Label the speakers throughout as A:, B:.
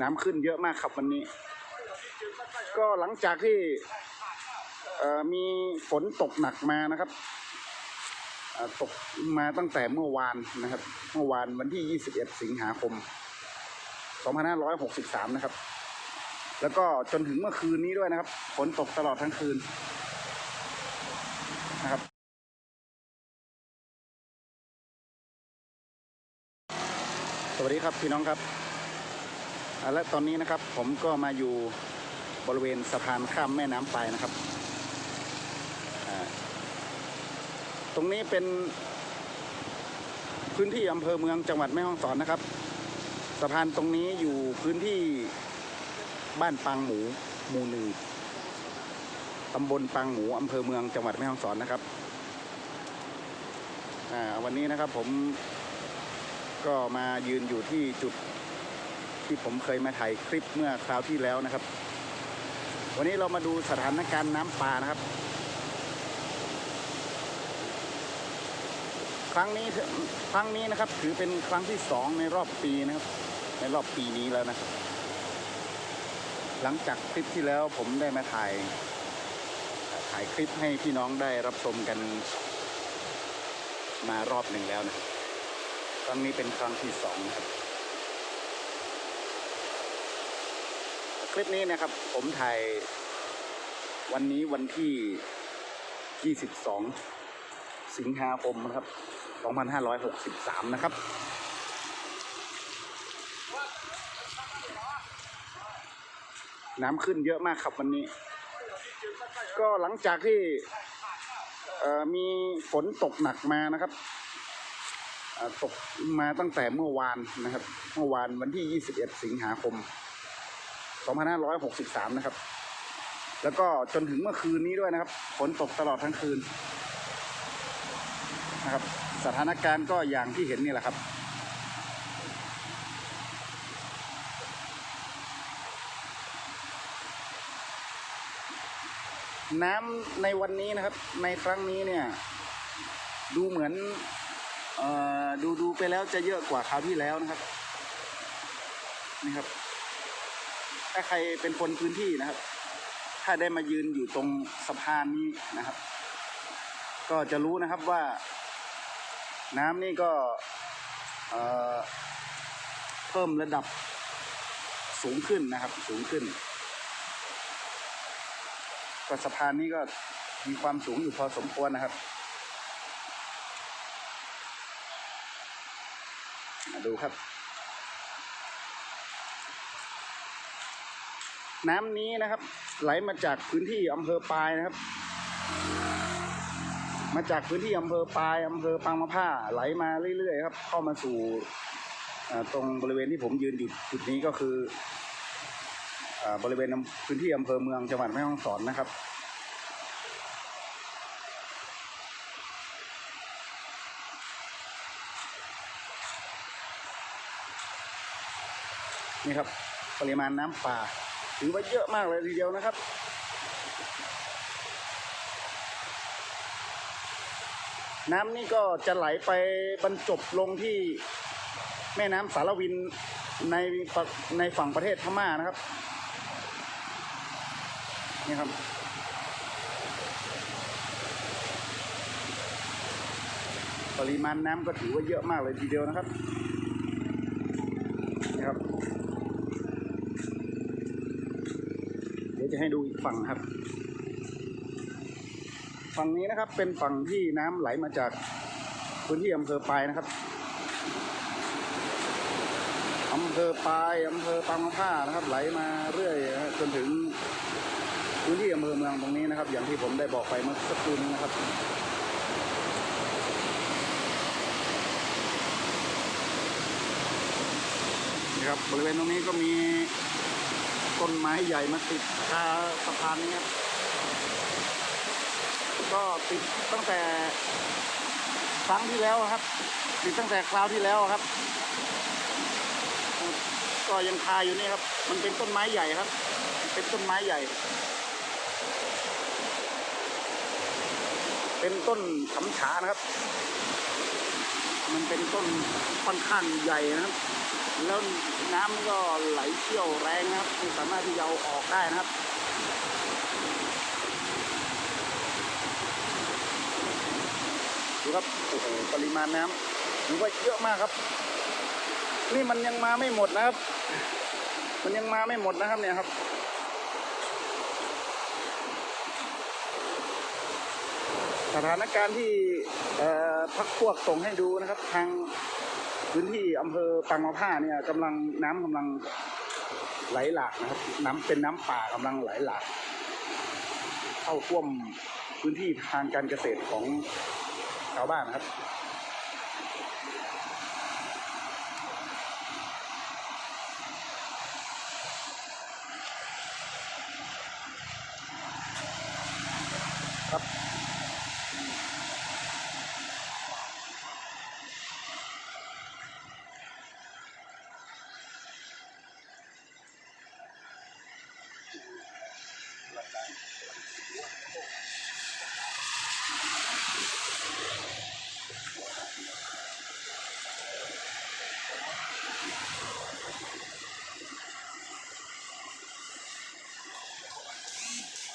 A: น้ำขึ้นเยอะมากครับวันนี้ ก็หลังจากที่มีฝนตกหนักมานะครับตกมาตั้งแต่เมื่อวานนะครับ เมื่อวานวันที่ 21 สิงหาคม 2563 นะครับ แล้วก็จนถึงเมื่อคืนนี้ด้วยนะครับ ฝนตกตลอดทั้งคืนนะครับ ส วัสดีครับพี่น้องครับ และตอนนี้นะครับผมก็มาอยู่บริเวณสะพานข้ามแม่น้ำปายนะครับ ตรงนี้เป็นพื้นที่อำเภอเมืองจังหวัดแม่ฮ่องสอนนะครับ สะพานตรงนี้อยู่พื้นที่บ้านปังหมูหมู่หนึ่งตำบลปังหมูอำเภอเมืองจังหวัดแม่ฮ่องสอนนะครับวันนี้นะครับผม ก็มายืนอยู่ที่จุดที่ผมเคยมาถ่ายคลิปเมื่อคราวที่แล้วนะครับ วันนี้เรามาดูสถานการณ์น้ำป่านะครับ ครั้งนี้ครั้งนี้นะครับ ถือเป็นครั้งที่สองในรอบปีนะครับ ในรอบปีนี้แล้วนะครับหลังจากคลิปที่แล้วผมได้มาถ่ายถ่ายคลิปให้พี่น้องได้รับชมกันมารอบหนึ่งแล้วนะ รับครั้งนี้เป็นครั้งที่สองครับ คลิปนี้นะครับ ผมถ่ายวันนี้วันที่ 22 สิงหาคมนะครับ 2563 นะครับ น้ำขึ้นเยอะมากครับวันนี้ ก็หลังจากที่มีฝนตกหนักมานะครับ ตกมาตั้งแต่เมื่อวานนะครับ เมื่อวานวันที่ 21 สิงหาคม 2563 นะครับ แล้วก็จนถึงเมื่อคืนนี้ด้วยนะครับ ฝนตกตลอดทั้งคืนนะครับ สถานการณ์ก็อย่างที่เห็นนี่แหละครับน้ำในวันนี้นะครับ ในครั้งนี้เนี่ย ดูเหมือน ดูดูไปแล้วจะเยอะกว่าคราวที่แล้วนะครับ นี่ครับ ถ้าใครเป็นคนพื้นที่นะครับ ถ้าได้มายืนอยู่ตรงสะพานนี้นะครับ ก็จะรู้นะครับว่า น้ำนี่ก็เอ่อเพิ่มระดับสูงขึ้นนะครับ สูงขึ้นก็สะพานนี้ก็มีความสูงอยู่พอสมควรนะครับ มาดูครับ น้ำนี้นะครับ ไหลมาจากพื้นที่อำเภอปายนะครับ มาจากพื้นที่อำเภอปายอำเภอปางมะผ้า ไหลมาเรื่อยๆครับ เข้ามาสู่ตรงบริเวณที่ผมยืนอยู่จุดนี้ก็คือบริเวณพื้นที่อำเภอเมืองจังหวัดแม่ฮ่องสอนนะครับ นี่ครับ ปริมาณน้ำป่า ถือว่าเยอะมากเลยทีเดียวนะครับ น้ำนี่ก็จะไหลไปบรรจบลงที่แม่น้ำสารวินในฝั่งในฝั่งประเทศพม่านะครับ นี่ครับปริมาณน้ำก็ถือว่าเยอะมากเลยทีเดียวนะครับนี่ครับ เดี๋ยว จะให้ดูอีกฝั่งครับ ฝั่งนี้นะครับเป็นฝั่งที่น้ำไหลมาจากพื้นที่อำเภอปลายนะครับอำเภอปลายอำเภอปางมะผ้านะครับ ไหลมาเรื่อยจนถึงพื้นที่อำเภอเมืองตรงนี้นะครับ อย่างที่ผมได้บอกไปเมื่อสักครู่นี้นะครับนี่ครับบริเวณตรงนี้ก็มี ต้นไม้ใหญ่มาติดคาสะพานนี้ครับ ก็ติดตั้งแต่ครั้งที่แล้วครับ ติดตั้งแต่คราวที่แล้วครับ ก็ยังคาอยู่นี่ครับ มันเป็นต้นไม้ใหญ่ครับ เป็นต้นไม้ใหญ่ เป็นต้นขำฉานะครับ มันเป็นต้นค่อนข้างใหญ่นะครับ แล้วน้ำก็ไหลเชี่ยวแรงนะครับไม่สามารถที่จะเอาออกได้นะครับดูครับโอ้โหปริมาณน้ำถือว่าเยอะมากครับ นี่มันยังมาไม่หมดนะครับ มันยังมาไม่หมดนะครับเนี่ยครับสถานการณ์ที่พักพวกส่งให้ดูนะครับ ทาง พื้นที่อำเภอปางมะผ้าเนี่ยกำลังน้ำกำลังไหลหลากนะครับ น้ำเป็นน้ำป่ากำลังไหลหลากเข้าท่วมพื้นที่ทางการเกษตรของชาวบ้านนะครับครับ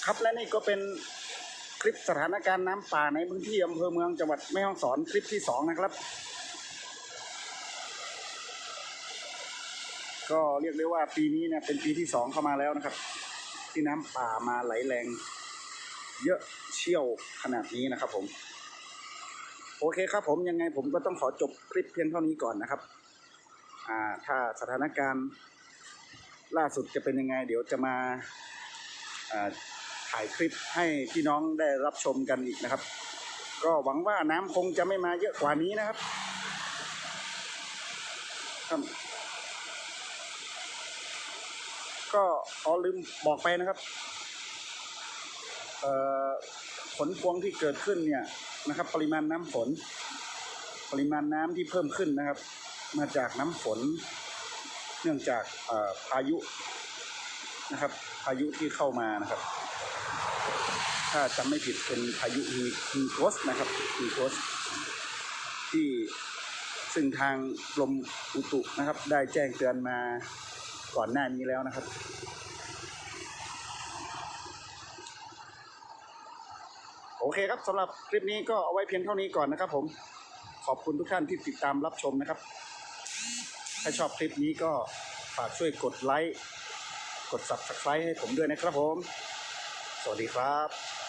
A: ครับและนี่ก็เป็นคลิปสถานการณ์น้ำป่าในพื้นที่อำเภอเมืองจังหวัดแม่ฮ่องสอนคลิปที่สองนะครับ ก็เรียกได้ว่าปีนี้เนี่ยเป็นปีที่สองเข้ามาแล้วนะครับ ที่น้ำป่ามาไหลแรง เยอะเชี่ยวขนาดนี้นะครับผม โอเคครับผมยังไงผมก็ต้องขอจบคลิปเพียงเท่านี้ก่อนนะครับ อ่า ถ้าสถานการณ์ล่าสุดจะเป็นยังไง เดี๋ยวจะมาถ่ายคลิปให้พี่น้องได้รับชมกันอีกนะครับ ก็หวังว่าน้ำคงจะไม่มาเยอะกว่านี้นะครับครับก็ขอลืมบอกไปนะครับ เอ่อ ผลพวงที่เกิดขึ้นเนี่ยนะครับ ปริมาณน้ำฝน ปริมาณน้ำที่เพิ่มขึ้นนะครับ มาจากน้ำฝน เนื่องจากพายุนะครับ พายุที่เข้ามานะครับ ถ้าจำไม่ผิดเป็นพายุฮีฮีโกสนะครับฮีโกสที่ซึ่งทางกรมอุตุนะครับ ได้แจ้งเตือนมาก่อนหน้านี้แล้วนะครับ โอเคครับสำหรับคลิปนี้ก็เอาไว้เพียงเท่านี้ก่อนนะครับ ผมขอบคุณทุกท่านที่ติดตามรับชมนะครับ ถ้าชอบคลิปนี้ก็ฝากช่วยกดไลค์กด subscribe ให้ผมด้วยนะครับผม สวัสดีครับ